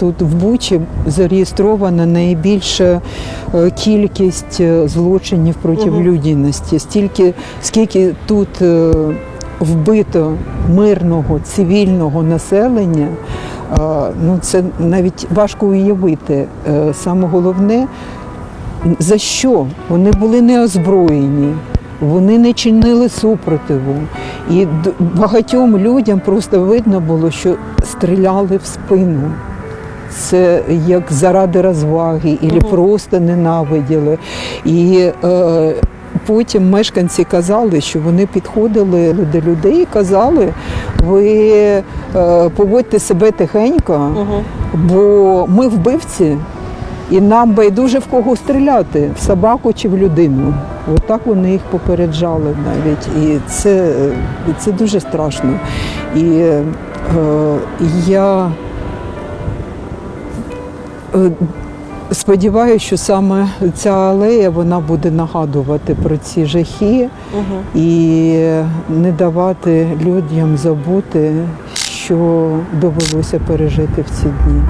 Тут в Бучі зареєстрована найбільша е, кількість е, злочинів проти Мгм. людяності. Стільки, скільки тут е, вбито мирного цивільного населення, ну це навіть важко уявити. Саме головне, за що вони були неозброєні. Вони не чинили супротиву. І багатьом людям просто видно було, що стріляли в спину. Це як заради розваги, і Мгм. просто ненавиділи. І е, потім мешканці казали, що вони підходили до людей і казали, ви е, поводьте себе тихенько, Угу. бо ми вбивці, і нам байдуже в кого стріляти, в собаку чи в людину. Отак вони їх попереджали навіть. І це, це дуже страшно. І е, я сподіваюся, що саме ця алея вона буде нагадувати про ці жахи Угу. і не давати людям забути, що довелося пережити в ці дні.